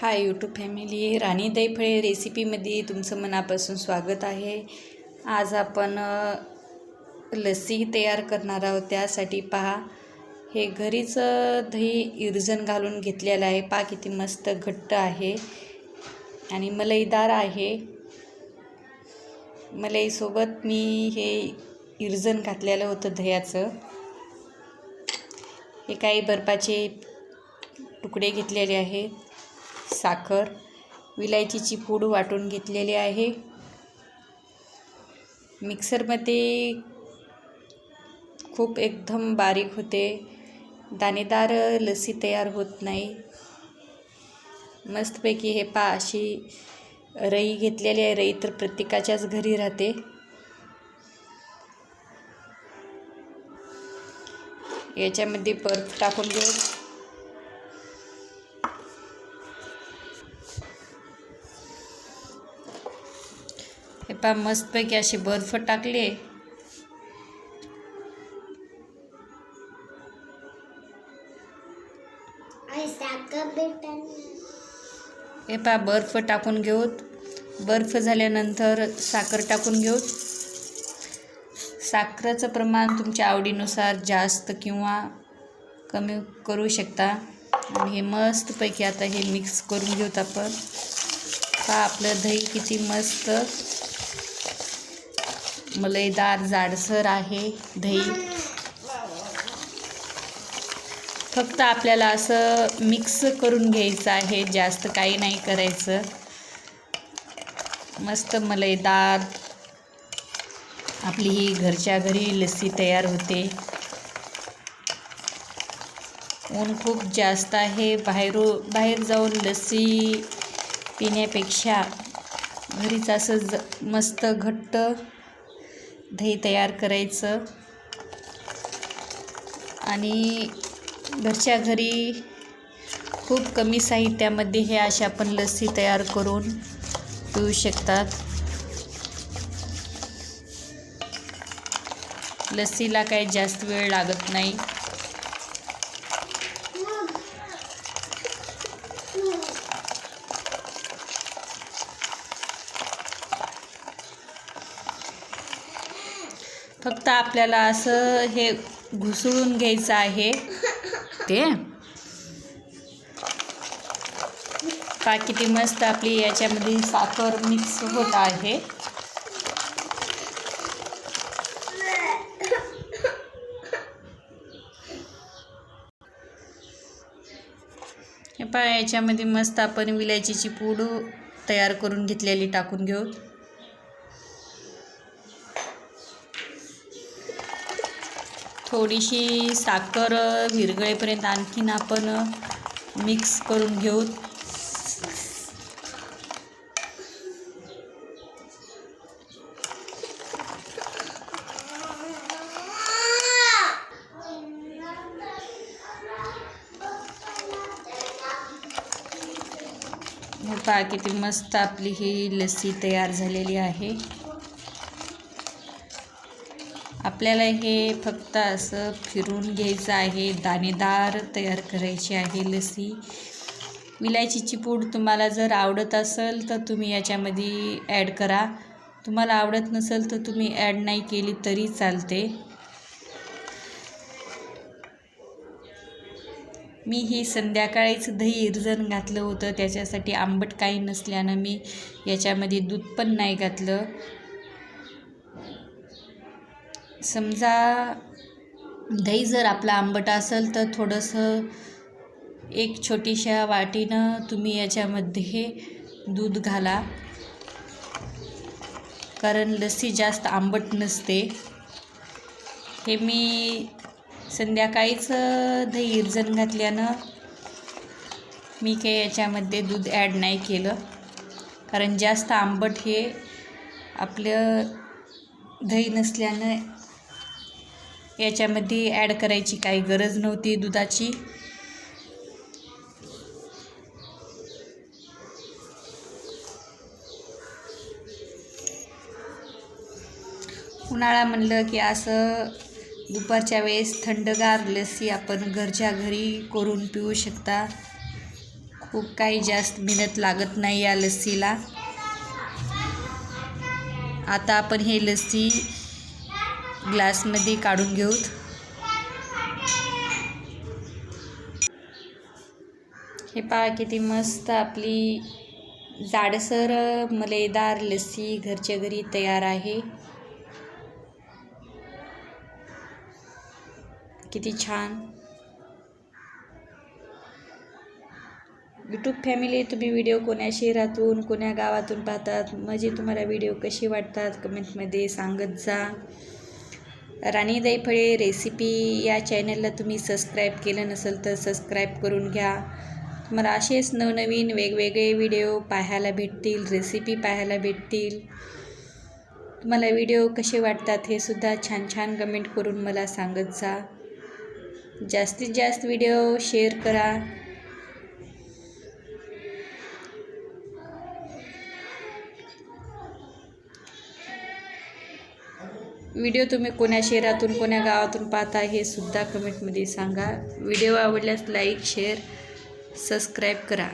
हाय YouTube family राणी दैफळे रेसिपीमध्ये तुमचं मनापासून स्वागत आहे. आज आपण लस्सी तयार करणार आहोत. त्यासाठी पहा हे घरीच दही इर्जन घालून घेतलेलं आहे. पहा किती मस्त घट्ट आहे. आणि मलईदार आहे. मलईसोबत मी हे इर्जन घातलेलं होतं दह्याचं. हे काही बर्फाचे तुकडे घेतलेले आहेत. साखर विलायचीची पूड वाटून घेतलेली आहे. मिक्सरमध्ये खूप एकदम बारीक होते. दाणेदार लस्सी तयार होत नाही. मस्तपैकी हे पा अशी रई घेतलेली आहे. रई तर प्रत्येकाच्याच घरी राहते. याच्यामध्ये बर्फ टाकून घेऊ पा मस्तपैकी असे बर्फ टाकले. हे पा बर्फ टाकून घेऊत. बर्फ झाल्यानंतर साखर टाकून घेऊत. साखरेचं प्रमाण तुमच्या आवडीनुसार जास्त किंवा कमी करू शकता. आणि हे मस्तपैकी आता हे मिक्स करून घेऊत आपण. पहा आपलं दही किती मस्त मलईदार जाडसर आहे दही फक्त आपल्याला असं मिक्स करून घ्यायचं आहे जास्त काही नाही करायचं. मस्त मलईदार. आपली ही घरच्या घरी लस्सी तयार होते. ऊन खूप जास्त आहे बाहेरू बाहेर जाऊन लस्सी पिण्यापेक्षा घरीच असं ज मस्त घट्ट. दही तयार करायचं. आणि घरच्या घरी खूप कमी साहित्यामध्ये हे अशा आपण लस्सी तयार करून पिऊ शकतात. लस्सीला काही जास्त वेळ लागत नाही. फक्त आपल्याला असं हे घुसळून घ्यायचं आहे. ते. का किती मस्त आपली याच्यामध्ये साखर मिक्स होत आहे. हे पहा याच्यामध्ये मस्त आपण विलायचीची पूड तयार करून घेतलेली टाकून घेऊ. थोडीशी साखर विरगळेपर्यंत आणखीन आपण मिक्स करून घेऊ. हे पहा किती मस्त आपली ही लस्सी तयार झालेली आहे. आपल्याला हे फक्त असं फिरून घ्यायचं आहे. दाणेदार तयार करायची आहे लस्सी. विलायचीची पूड तुम्हाला जर आवडत असेल तर तुम्ही याच्यामध्ये ॲड करा. तुम्हाला आवडत नसेल तर तुम्ही ॲड नाही केली तरी चालते. मी ही संध्याकाळीच दही इर्जन घातलं होतं. त्याच्यासाठी आंबट काही नसल्यानं मी याच्यामध्ये दूध पण नाही घातलं. समजा दही जर आपला आंबट असेल तर थोडंसं एक छोटीशा वाटीनं तुम्ही याच्यामध्ये दूध घाला. कारण लस्सी जास्त आंबट नसते. हे मी संध्याकाळीच दही इरजण घातल्यानं मी काही याच्यामध्ये दूध ॲड नाही केलं. कारण जास्त आंबट हे आपलं दही नसल्यानं याच्यामध्ये ॲड करायची काही गरज नव्हती दुधाची. उन्हाळा म्हणलं की असं दुपारच्या वेळेस थंडगार लस्सी आपण घरच्या घरी करून पिऊ शकता. खूप काही जास्त मेहनत लागत नाही या लस्सीला. आता आपण हे लस्सी ग्लासमध्ये काढून घेऊत. हे पहा किती मस्त आपली जाडसर मलेदार लस्सी घरच्या घरी तयार आहे. किती छान. यूट्यूब फॅमिली तुम्ही व्हिडिओ कोण्या शहरातून कोण्या गावातून पाहतात म्हणजे तुम्हाला व्हिडिओ कसे वाटतात कमेंटमध्ये सांगत जा. राणी दैफळे रेसिपी या चॅनलला तुम्ही सबस्क्राईब केलं नसेल तर सबस्क्राईब करून घ्या. तुम्हाला असेच नवनवीन वेगवेगळे व्हिडिओ पाहायला भेटतील रेसिपी पाहायला भेटतील. तुम्हाला व्हिडिओ कसे वाटतात हे सुद्धा छान छान कमेंट करून मला सांगत जा. जास्तीत जास्त व्हिडिओ शेअर करा. व्हिडिओ तुम्ही कोण्या शहरातून कोण्या गावातून पाहता हे सुद्धा कमेंटमध्ये सांगा. व्हिडिओ आवडल्यास लाईक शेअर सबस्क्राईब करा.